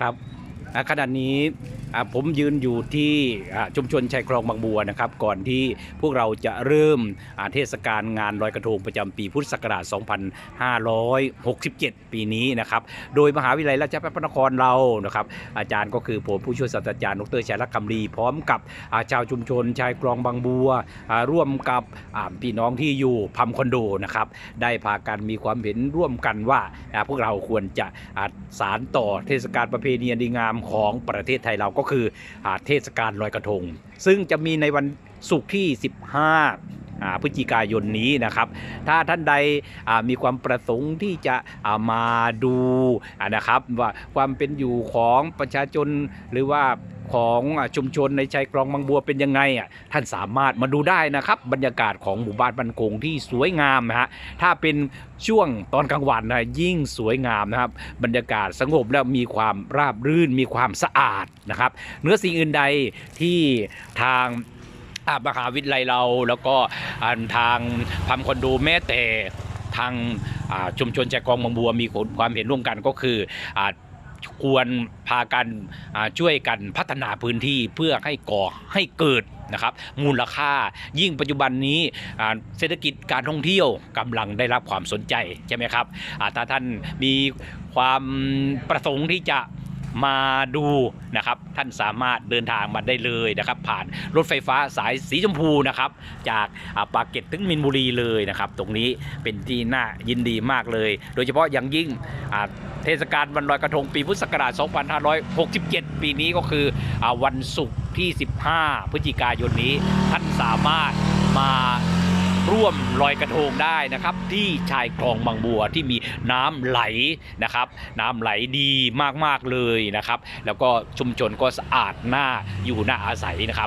ครับอ่าขณะนี้ ผมยืนอยู่ที่ชุมชนชายคลองบางบัวนะครับ ก่อนที่พวกเราจะเริ่มเทศกาลงานลอยกระทงประจำปีพุทธศักราช 2567 ปีนี้นะครับ โดยมหาวิทยาลัยราชภัฏพระนครเรานะครับ อาจารย์ก็คือผมผู้ช่วยศาสตราจารย์ดรชัยรักคำลีพร้อมกับาชาวชุมชนชายคลองบางบัว ร่วมกับพี่น้องที่อยู่พัมคอนโดนะครับ ได้พากันมีความเห็นร่วมกันว่าพวกเราควรจะสารต่อเทศกาลประเพณีดีงามของประเทศไทยเราก็คืออเทศกาลลอยกระทง ซึ่งจะมีในวันศุกร์ที่ 15พฤศจิกายนนี้นะครับ ถ้าท่านใดมีความประสงค์ที่จะามาดูนะครับว่าความเป็นอยู่ของประชาชนหรือว่า ของชุมชนในชายคลองบางบัวเป็นยังไงอะท่านสามารถมาดูได้นะครับบรรยากาศของหมู่บ้านบันคงที่สวยงามนะฮะถ้าเป็นช่วงตอนกลางวันนะยิ่งสวยงามนะครับบรรยากาศสงบและมีความราบรื่นมีความสะอาดนะครับเนื้อสิ่งอื่นใดที่ทางมหาวิทยาลัยเราแล้วก็ทางพัมคอนโดแม้แต่ทางชุมชนแจกองบางบัวมีความเห็นร่วมกันก็คืออ ควรพากันช่วยกันพัฒนาพื้นที่เพื่อให้ก่อให้เกิดนะครับมูลค่ายิ่งปัจจุบันนี้เศรษฐกิจการท่องเที่ยวกำลังได้รับความสนใจใช่ไหมครับถ้าท่านมีความประสงค์ที่จะ มาดูนะครับท่านสามารถเดินทางมาได้เลยนะครับผ่านรถไฟฟ้าสายสีชมพูนะครับจากปากเกร็ดถึงมินบุรีเลยนะครับตรงนี้เป็นที่น่ายินดีมากเลย โดยเฉพาะอย่างยิ่งเทศกาลวันลอยกระทงปีพุทธศักราช 2567 ปีนี้ก็คืออวันศุกร์ที่ 15 พฤศจิกายนนี้ท่านสามารถมา ร่วมลอยกระทงได้นะครับ ที่ชายคลองบางบัวที่มีน้ำไหลนะครับ น้ำไหลดีมากๆเลยนะครับ แล้วก็ชุมชนก็สะอาดน่าอยู่น่าอาศัยนะครับ